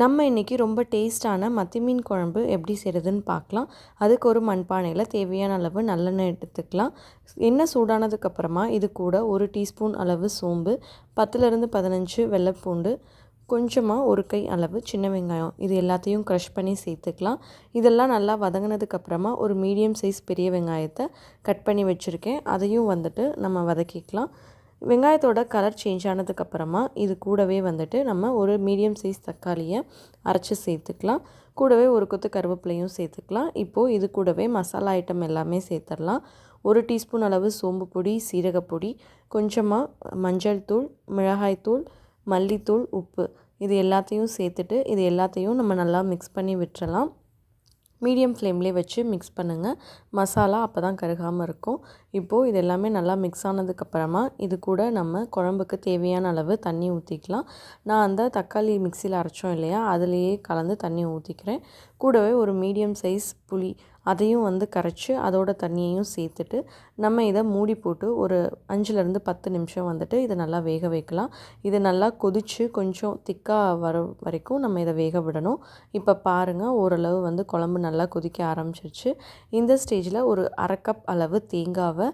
நம்ம இன்றைக்கி ரொம்ப டேஸ்ட்டான மத்தி மீன் குழம்பு எப்படி செய்கிறதுன்னு பார்க்கலாம். அதுக்கு ஒரு மண்பானையில் தேவையான அளவு நல்லெண்ணெய் எடுத்துக்கலாம். எண்ணெய் சூடானதுக்கப்புறமா இது கூட ஒரு டீஸ்பூன் அளவு சோம்பு பத்துலேருந்து பதினஞ்சு வெள்ளைப்பூண்டு கொஞ்சமாக ஒரு கை அளவு சின்ன வெங்காயம். இது எல்லாத்தையும் க்ரஷ் பண்ணி சேர்த்துக்கலாம். இதெல்லாம் நல்லா வதங்கினதுக்கப்புறமா ஒரு மீடியம் சைஸ் பெரிய வெங்காயத்தை கட் பண்ணி வச்சுருக்கேன். அதையும் வந்துட்டு நம்ம வதக்கிக்கலாம். வெங்காயத்தோட கலர் சேஞ்ச் ஆனதுக்கப்புறமா இது கூடவே வந்துட்டு நம்ம ஒரு மீடியம் சைஸ் தக்காளியை அரைச்சி சேர்த்துக்கலாம். கூடவே ஒரு கொத்து கருவேப்பிலையும் சேர்த்துக்கலாம். இப்போது இது கூடவே மசாலா ஐட்டம் எல்லாமே சேர்த்துடலாம். ஒரு டீஸ்பூன் அளவு சோம்பு பொடி சீரகப்பொடி கொஞ்சமாக மஞ்சள் தூள் மிளகாய்த்தூள் மல்லித்தூள் உப்பு. இது எல்லாத்தையும் சேர்த்துட்டு இது எல்லாத்தையும் நம்ம நல்லா மிக்ஸ் பண்ணி விட்டுறலாம். மீடியம் ஃப்ளேம்லேயே வச்சு மிக்ஸ் பண்ணுங்கள் மசாலா அப்போ தான் கருகாமல் இருக்கும். இப்போது இது எல்லாமே நல்லா மிக்ஸ் ஆனதுக்கப்புறமா இது கூட நம்ம குழம்புக்கு தேவையான அளவு தண்ணி ஊற்றிக்கலாம் நான் அந்த தக்காளி மிக்சியில் அரைச்சோம் இல்லையா? அதுலேயே கலந்து தண்ணி ஊற்றிக்கிறேன் கூடவே ஒரு மீடியம் சைஸ் புளி அதையும் வந்து கரைச்சி அதோட தண்ணியையும் சேர்த்துட்டு நம்ம இதை மூடி போட்டு ஒரு அஞ்சுலேருந்து பத்து நிமிஷம் வந்துட்டு இதை நல்லா வேக வைக்கலாம். இது நல்லா கொதித்து கொஞ்சம் திக்காக வர வரைக்கும் நம்ம இதை வேக விடணும். இப்போ பாருங்கள் ஓரளவு வந்து குழம்பு நல்லா கொதிக்க ஆரம்பிச்சிருச்சு. இந்த ஸ்டேஜில் ஒரு அரை கப் அளவு தேங்காவை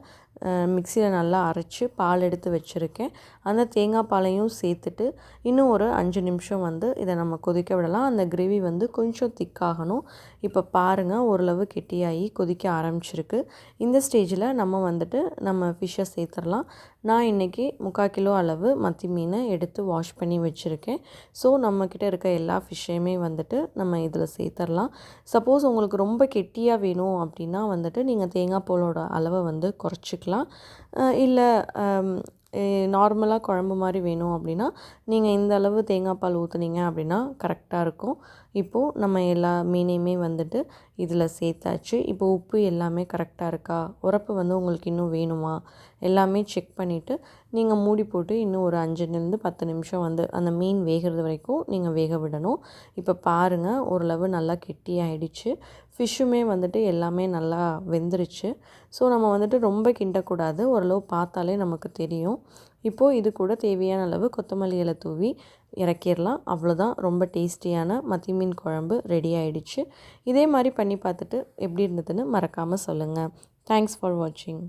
மிக்சியில் நல்லா அரைச்சி பால் எடுத்து வச்சுருக்கேன். அந்த தேங்காய் பாலையும் சேர்த்துட்டு இன்னும் ஒரு அஞ்சு நிமிஷம் வந்து இதை நம்ம கொதிக்க விடலாம். அந்த கிரேவி வந்து கொஞ்சம் திக்காகணும். இப்போ பாருங்கள் ஓரளவு கெட்டியாகி கொதிக்க ஆரம்பிச்சிருக்கு. இந்த ஸ்டேஜில் நம்ம வந்துட்டு நம்ம ஃபிஷ்ஷை சேர்த்துடலாம். நான் இன்றைக்கி முக்கால் கிலோ அளவு மத்தி மீனை எடுத்து வாஷ் பண்ணி வச்சுருக்கேன். ஸோ நம்மக்கிட்ட இருக்க எல்லா ஃபிஷ்ஷையுமே வந்துட்டு நம்ம இதில் சேர்த்துடலாம். சப்போஸ் உங்களுக்கு ரொம்ப கெட்டியாக வேணும் அப்படின்னா வந்துட்டு நீங்கள் தேங்காய் பாலோட அளவை வந்து குறைச்சிக்கலாம். இல்லை நார்மலாக குழம்பு மாதிரி வேணும் அப்படின்னா நீங்கள் இந்த அளவு தேங்காய் பால் ஊற்றுனீங்க அப்படின்னா கரெக்டாக இருக்கும். இப்போது நம்ம எல்லா மீனையுமே வந்துட்டு இதில் சேர்த்தாச்சு. இப்போ உப்பு எல்லாமே கரெக்டாக இருக்கா? உரப்பு வந்து உங்களுக்கு இன்னும் வேணுமா? எல்லாமே செக் பண்ணிவிட்டு நீங்கள் மூடி போட்டு இன்னும் ஒரு அஞ்சுலேருந்து பத்து நிமிஷம் வந்து அந்த மீன் வேகிறது வரைக்கும் நீங்கள் வேக விடணும். இப்போ பாருங்கள் ஓரளவு நல்லா கெட்டி ஆகிடுச்சு ஃபிஷ்ஷுமே வந்துட்டு எல்லாமே நல்லா வெந்துருச்சு. ஸோ நம்ம வந்துட்டு ரொம்ப கிண்டக்கூடாது. ஓரளவு பார்த்தாலே நமக்கு தெரியும். இப்போது இது கூட தேவையான அளவு கொத்தமல்லி இலை தூவி இறக்கிடலாம். அவ்வளோதான். ரொம்ப டேஸ்டியான மத்தி மீன் குழம்பு ரெடி ஆகிடுச்சு இதே மாதிரி பண்ணி பார்த்துட்டு எப்படி இருந்ததுன்னு மறக்காமல் சொல்லுங்கள் தேங்க்ஸ் ஃபார் வாட்சிங்